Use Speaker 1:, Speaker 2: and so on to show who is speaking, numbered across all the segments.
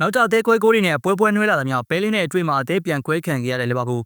Speaker 1: နောက်ထပ်အသေးခွဲကိုးတွေနဲ့ပွဲပွဲနွဲလာသမျှပဲလင်းနဲ့အတွေ့မှာအသေးပြန်ခွဲခံခဲ့ရတဲ့လီဗာပူး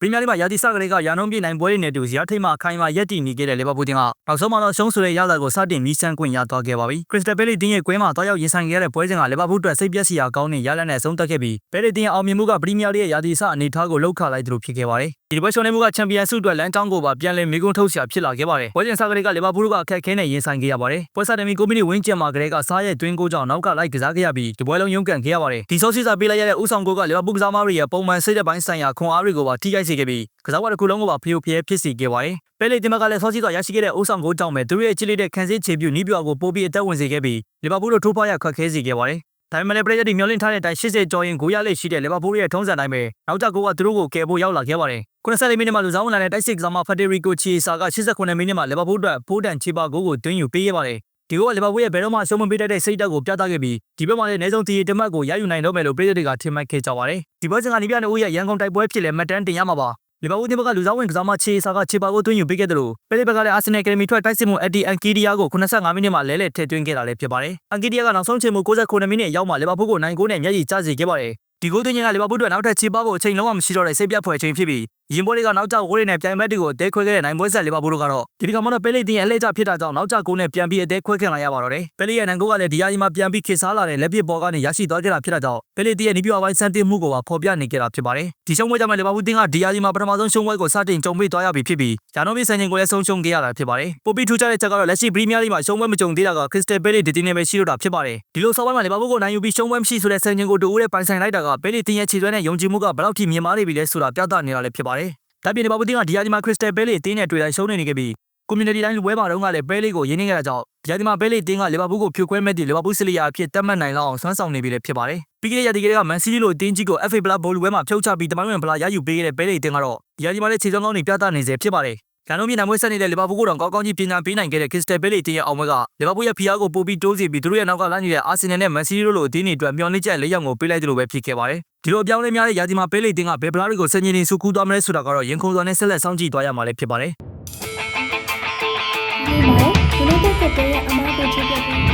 Speaker 1: ပရီးမီးယားလိမှာရာသီစကလေးကရာနှုန်းပြည့်နိုင်ပွဲတွေနဲ့တူဇီယာထိတ်မှအခိုင်အမာရက်တည်နေခဲ့တဲ့လီဗာပူးတင်ကနောက်ဆုံးမှာတော့ရှုံးဆိုတဲ့ရလဒ်ကိုစတင်မီးစမ်းခွင့်ရသွားခဲ့ပါပြီခရစ္စတယ်ပဲလီတင်းရဲ့ကွင်းမှာတွားရောက်ရင်ဆိုင်ခဲ့ရတဲ့ပွဲစဉ်ကလီဗာပူးအတွက်စိတ်ပျက်စရာကောင်းတဲ့ရလဒ်နဲ့ဆုံးသက်ခဲ့ပြီးပဲလီတင်းရဲ့အောင်မြင်မှုကပရီးမီးယားလိရဲ့ရာသီစအနေအထားကိုလှုပ်ခါလိုက်သလိုဖြစ်ခဲ့ပါတယ်ဒီပွဲရှုံးနေမှုကချန်ပီယံဆုအတွက်လမ်းကြောင်းကိုပါပြန်လည်မေကွန်းထုတ်ဆရာဖြစ်လာခဲ့ပါတယ်ပွဲစဉ်စကလေးကလီဗာပူးကအခက်ခဲနဲ့ရင်ဆိုင်ခဲ့ရပါတယ်ပွဲစတင်ပြီး9မိနစ်ဝန်းကျင်မှာကလေးကစားရဲ့တွင်းကိုကြောင့်နောက်ကလိုက်ကစားခဲ့ရပြီးဒီပွဲလုံးရုန်းကန်ခဲ့ရပါတယ်ဒီဆော့စီစာပေးလိုက်ရတဲ့ဥဆောင်ကိုကလီဗာပူးကစားမတွေရဲ့ပုံမှန်စိတ်သက်ပိုင်းဆိုင်ရာခွန်အားတွေကိုပါထိခိုက်စေခဲ့ပြီးကစားဝါတစ်ခုလုံးကိုပါဖျို့ဖျဲဖြစ်စေခဲ့ပါတယ်ပဲလေတင်မကလည်းဆော့စီစာရရှိခဲ့တဲ့ဥဆောင်ကိုကြောင့်ပဲသူတို့ရဲ့ချစ်လေးတဲ့ခံစစ်ခြေပြုနီးပြကိုပို့ပြီးအသက်ဝင်စေခဲ့ပြီးလီဗာပူးတို့ထိုးဖွားရခက်ခဲစေခဲ့ပါတယ်ဒါပေမဲ့လည်းပရိသတ်တွေမျှော်လင့်ထားတဲ့အတိုင်း80ကျော်ရင်ဂိုးရလေးရှိတဲ့လီဗာပူးရဲ့ထုံးစံတိုင်းပဲနောက်ကျဂိုးကသူတို့ကိုကယ်ဖို့ရောက်လာခဲ့ပါတယ်94မိနစ်မှာလူစားဝင်လာတဲ့တိုက်စစ်ကစားမဖက်ဒရီကိုချီဆာက89မိနစ်မှာလီဗာပူးအတွက်ဖိုးတန်ချီပါဂိုးကိုတွင်းယူပေးခဲ့ပါတယ် ဒီကလီဗာပူးရဲ့ဘယ်တော့မှရှုံးမပေးတတ်တဲ့စိတ်ဓာတ်ကိုပြသခဲ့ပြီးဒီဘက်မှာလည်းအနည်းဆုံးတီရီတမတ်ကိုရယူနိုင်တော့မယ်လို့ပရိသတ်တွေကထင်မှတ်ခဲ့ကြပါတယ်ဒီပွဲစဉ်ကနီးပြတဲ့ဦးရဲ့ရန်ကုန်တိုက်ပွဲဖြစ်လဲမှတ်တမ်းတင်ရမှာပါလီဗာပူးတင်ဘက်ကလူစားဝင်ကစားမချီဆာကချီပါကိုတွင်းယူပေးခဲ့တယ်လို့ပရိဘက်ကလည်းအာဆင်နယ်ကယ်ဒမီထွက်တိုက်စစ်မှုအက်ဒီအန်ကီဒီယာကို85မိနစ်မှာလဲလှယ်ထည့်သွင်းခဲ့တာလည်းဖြစ်ပါတယ်အန်ကီဒီယာကနောက်ဆုံးချိန်မှု69မိနစ်ရောက်မှလီဗာပူးကိုနိုင်ကိုနဲ့မျက်ရည်ကျစေခဲ့ပါတယ်ဒီဂိုးသွင်းခြင်းကလီဗာပူးအတွက်နောက်ထပ်ချီပါဖို့အချိန်လုံးဝမရှိတော့တဲ့စိတ်ပြတ်ဖွယ်ချိန်ဖြစ်ပြီး ရင်ပွဲတွေကနောက်ကျဂိုးတွေနဲ့ပြိုင်ဘက်တွေကိုအသေးခွဲခဲ့တဲ့နိုင်ပွဲဆက်လီဗာပူးတို့ကတော့ဒီဒီကမှတော့ပဲလိတင်ရဲ့အလဲကျဖြစ်တာကြောင့်နောက်ကျဂိုးနဲ့ပြန်ပြီးအသေးခွဲခံလိုက်ရပါတော့တယ်။ပဲလိရဲ့နိုင်ဂိုးကလည်းဒီယာဒီမှာပြန်ပြီးခေစားလာတဲ့လက်ပစ်ဘောကနေရရှိသွားခဲ့တာဖြစ်တာကြောင့်ပဲလိတင်ရဲ့နီးပြပိုင်းစံတင်မှုကိုပါဖော်ပြနေကြတာဖြစ်ပါတယ်။ဒီရှုံးပွဲကြောင့်လီဗာပူးတင်ကဒီယာဒီမှာပထမဆုံးရှုံးပွဲကိုစတင်ကြုံတွေ့သွားရပြီဖြစ်ပြီးဂျာနိုမီဆန်ချင်းကိုလည်းဆုံးရှုံးခဲ့ရတာဖြစ်ပါတယ်။ပိုပီထူးခြားတဲ့ချက်ကတော့လက်ရှိပရီးမီးယားလိမှာရှုံးပွဲမကြုံသေးတာကခရစ္စတယ်ပဲလိဒီတင်နဲ့ပဲရှိတော့တာဖြစ်ပါတယ်။ဒီလိုဆောင်းပွဲမှာလီဗာပူးကိုနိုင်ယူပြီးရှုံးပွဲမရှိဆိုတဲ့ဆန်ချင်းကိုတူဦးတဲ့ပိုင်ဆိုင်လိုက်တာကပဲလိတင်ရဲ့ခြေစွမ်းနဲ့ယုံကြည်မှုကဘယ်လောက်ထိမြင့်မားနေပြီလဲဆိုတာပြသနေတာလည်းဖြစ်ပါတယ်။ ဒါပြင်ဒီဘာဘူးတင်ကဒီယာဒီမှာခရစ္စတယ်ပဲလေးတင်းနဲ့တွေ့တိုင်းရှုံးနေနေခဲ့ပြီး community တိုင်းဝဲပါတော့ကလည်းပဲလေးကိုရင်းနှီးခဲ့တာကြောင့်ဒီယာဒီမှာပဲလေးတင်းကလီဗာပူးကိုဖြိုခွဲမဲ့ဒီလီဗာပူးစလီယာအဖြစ်တတ်မှတ်နိုင်လောက်အောင်ဆွမ်းဆောင်နေပြီလည်းဖြစ်ပါတယ်။ပြီးခဲ့တဲ့ရာသီကလေးကမန်စီးတီလိုတင်းကြီးကို FA Black Bowl ဝဲမှာဖြုတ်ချပြီးတမိုင်းဝင်ဗလာရယူပေးခဲ့တဲ့ပဲလေးတင်းကတော့ဒီယာဒီမှာလည်းခြေစွမ်းကောင်းတွေပြသနေစေဖြစ်ပါတယ်။ ကံလုံးမြေနိုင်မွေးဆက်နေတဲ့လီဗာပူးကိုတော့ကောင်းကောင်းကြီးပြင်ညာပေးနိုင်ခဲ့တဲ့ Crystal Palace တင်းရဲ့အောင်ပွဲကလီဗာပူးရဲ့ဖီအားကိုပိုပြီးတိုးစီပြီးသူတို့ရဲ့နောက်ကလမ်းနေတဲ့ Arsenal နဲ့ Man City တို့လိုအသင်းတွေအတွက်မျှော်လင့်ချက်လေးယောက်ကိုပေးလိုက်တယ်လို့ပဲဖြစ်ခဲ့ပါတယ်။ဒီလိုအပြောင်းလဲများတဲ့ရာသီမှာ Palace တင်းကဘယ်ဗလာတွေကိုစင်ကြီးနေစုကူးသွားမလဲဆိုတာကတော့ရင်ခုန်စွာနဲ့ဆက်လက်စောင့်ကြည့်သွားရမှာလည်းဖြစ်ပါတယ်။
Speaker 2: ဒီမှာ United ကတည်းကအမားကိုချပြ